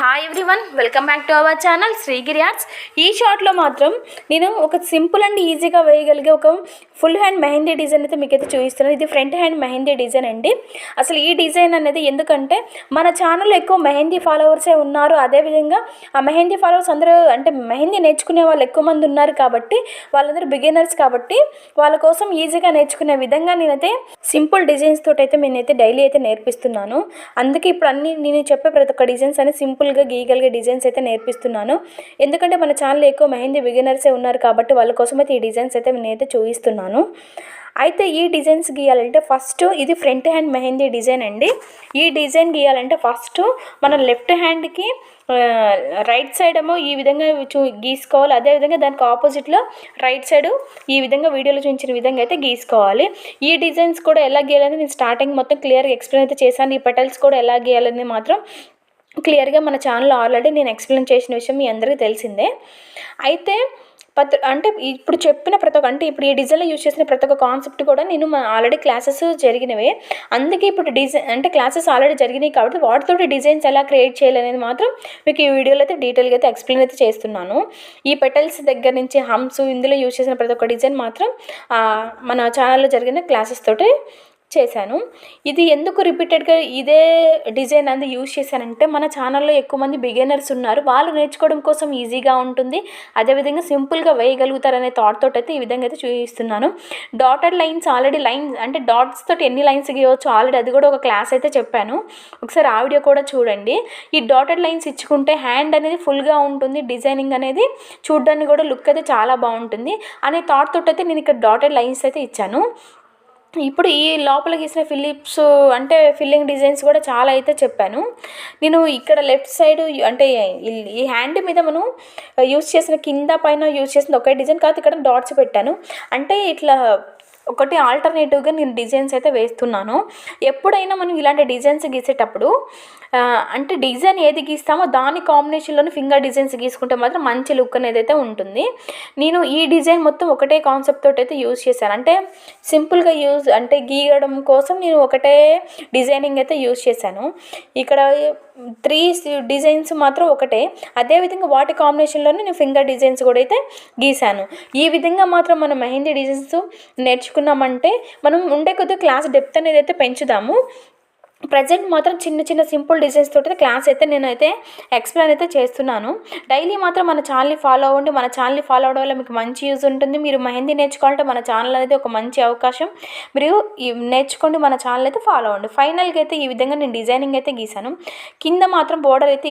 Hi everyone welcome back to our channel Srigiri arts ఈ షార్ట్లో మాత్రం నేను ఒక సింపుల్ అండ్ ఈజీగా వేయగలిగే ఒక ఫుల్ హ్యాండ్ మెహందీ డిజైన్ అయితే మీకైతే చూపిస్తున్నాను. ఇది ఫ్రంట్ హ్యాండ్ మెహందీ డిజైన్ అండి. అసలు ఈ డిజైన్ అనేది ఎందుకంటే మన ఛానల్లో ఎక్కువ మెహందీ ఫాలోవర్సే ఉన్నారు. అదేవిధంగా ఆ మెహందీ ఫాలోవర్స్ అందరూ అంటే మెహందీ నేర్చుకునే వాళ్ళు ఎక్కువ మంది ఉన్నారు కాబట్టి వాళ్ళందరూ బిగినర్స్ కాబట్టి వాళ్ళ కోసం ఈజీగా నేర్చుకునే విధంగా నేనైతే సింపుల్ డిజైన్స్ తోటైతే అయితే నేనైతే డైలీ అయితే నేర్పిస్తున్నాను. అందుకే ఇప్పుడు అన్ని నేను చెప్పే ప్రతి ఒక్క డిజైన్స్ అనేది సింపుల్గా గీయగలిగే డిజైన్స్ అయితే నేర్పిస్తున్నాను. ఎందుకంటే మన ఛానల్ ఎక్కువ మెహందీ బిగినర్సే ఉన్నారు కాబట్టి వాళ్ళ కోసం అయితే ఈ డిజైన్స్ అయితే నేనైతే చూపిస్తున్నాను అయితే ఈ డిజైన్స్ గీయాలంటే ఫస్ట్ ఇది ఫ్రంట్ హ్యాండ్ మెహందీ డిజైన్ అండి. ఈ డిజైన్ గీయాలంటే ఫస్ట్ మన లెఫ్ట్ హ్యాండ్కి రైట్ సైడ్ ఏమో ఈ విధంగా చూ గీసుకోవాలి. అదేవిధంగా దానికి ఆపోజిట్లో రైట్ సైడ్ ఈ విధంగా వీడియోలో చూపించిన విధంగా అయితే గీసుకోవాలి. ఈ డిజైన్స్ కూడా ఎలా గీయాలని నేను స్టార్టింగ్ మొత్తం క్లియర్గా ఎక్స్ప్లెయిన్ అయితే చేశాను. ఈ పెటల్స్ కూడా ఎలా గీయాలని మాత్రం క్లియర్గా మన ఛానల్లో ఆల్రెడీ నేను ఎక్స్ప్లెయిన్ చేసిన విషయం మీ అందరికీ తెలిసిందే. అయితే పత్ర అంటే ఇప్పుడు చెప్పిన ప్రతి ఒక్క అంటే ఇప్పుడు ఈ డిజైన్లో యూజ్ చేసిన ప్రతి ఒక్క కాన్సెప్ట్ కూడా నేను ఆల్రెడీ క్లాసెస్ జరిగినవే. అందుకే ఇప్పుడు డిజైన్ అంటే క్లాసెస్ ఆల్రెడీ జరిగినాయి కాబట్టి వాటితోటి డిజైన్స్ ఎలా క్రియేట్ చేయాలనేది మాత్రం మీకు ఈ వీడియోలో అయితే డీటెయిల్గా అయితే ఎక్స్ప్లెయిన్ అయితే చేస్తున్నాను. ఈ పెటల్స్ దగ్గర నుంచి హమ్స్ ఇందులో యూజ్ చేసిన ప్రతి ఒక్క డిజైన్ మాత్రం మన ఛానల్లో జరిగిన క్లాసెస్ తోటి చేశాను. ఇది ఎందుకు రిపీటెడ్గా ఇదే డిజైన్ అంది యూజ్ చేశానంటే మన ఛానల్లో ఎక్కువ మంది బిగినర్స్ ఉన్నారు. వాళ్ళు నేర్చుకోవడం కోసం ఈజీగా ఉంటుంది. అదేవిధంగా సింపుల్గా వేయగలుగుతారనే థాట్ తోటి అయితే ఈ విధంగా అయితే చూపిస్తున్నాను. డాటెడ్ లైన్స్ ఆల్రెడీ లైన్స్ అంటే డాట్స్ తోటి ఎన్ని లైన్స్ గీయవచ్చు ఆల్రెడీ అది కూడా ఒక క్లాస్ అయితే చెప్పాను. ఒకసారి ఆ వీడియో కూడా చూడండి. ఈ డాటెడ్ లైన్స్ ఇచ్చుకుంటే హ్యాండ్ అనేది ఫుల్గా ఉంటుంది. డిజైనింగ్ అనేది చూడడానికి కూడా లుక్ అయితే చాలా బాగుంటుంది. అనే థాట్ తోటి అయితే నేను ఇక్కడ డాటెడ్ లైన్స్ అయితే ఇచ్చాను. ఇప్పుడు ఈ లోపల గీసిన ఫిలిప్స్ అంటే ఫిల్లింగ్ డిజైన్స్ కూడా చాలా అయితే చెప్పాను. నేను ఇక్కడ లెఫ్ట్ సైడ్ అంటే ఈ హ్యాండ్ మీద మనం యూస్ చేసిన కింద పైన యూస్ చేసిన ఒకే డిజైన్ కాదు ఇక్కడ డాట్స్ పెట్టాను. అంటే ఇట్లా ఒకటి ఆల్టర్నేటివ్గా నేను డిజైన్స్ అయితే వేస్తున్నాను. ఎప్పుడైనా మనం ఇలాంటి డిజైన్స్ గీసేటప్పుడు అంటే డిజైన్ ఏది గీస్తామో దాని కాంబినేషన్లోని ఫింగర్ డిజైన్స్ గీసుకుంటే మాత్రం మంచి లుక్ అనేది అయితే ఉంటుంది. నేను ఈ డిజైన్ మొత్తం ఒకటే కాన్సెప్ట్ తోటి అయితే యూజ్ చేశాను. అంటే సింపుల్గా యూజ్ అంటే గీయడం కోసం నేను ఒకటే డిజైనింగ్ అయితే యూజ్ చేశాను. ఇక్కడ త్రీ డిజైన్స్ మాత్రం ఒకటే. అదేవిధంగా వాటి కాంబినేషన్లోనే నేను ఫింగర్ డిజైన్స్ కూడా అయితే గీశాను. ఈ విధంగా మాత్రం మనం మెహందీ డిజైన్స్ నేర్చుకున్నామంటే మనం ఉండే కొద్దిగా క్లాస్ డెప్త్ అనేది అయితే పెంచుదాము. ప్రజెంట్ మాత్రం చిన్న చిన్న సింపుల్ డిజైన్స్ తోటి క్లాస్ అయితే నేనైతే ఎక్స్ప్లెయిన్ అయితే చేస్తున్నాను. డైలీ మాత్రం మన ఛానల్ని ఫాలో అవ్వండి. మన ఛానల్ని ఫాలో అవడం వల్ల మీకు మంచి యూజ్ ఉంటుంది. మీరు మెహందీ నేర్చుకోవాలంటే మన ఛానల్ అనేది ఒక మంచి అవకాశం. మీరు నేర్చుకోండి. మన ఛానల్ అయితే ఫాలో అవ్వండి. ఫైనల్గా అయితే ఈ విధంగా నేను డిజైనింగ్ అయితే గీసాను. కింద మాత్రం బోర్డర్ అయితే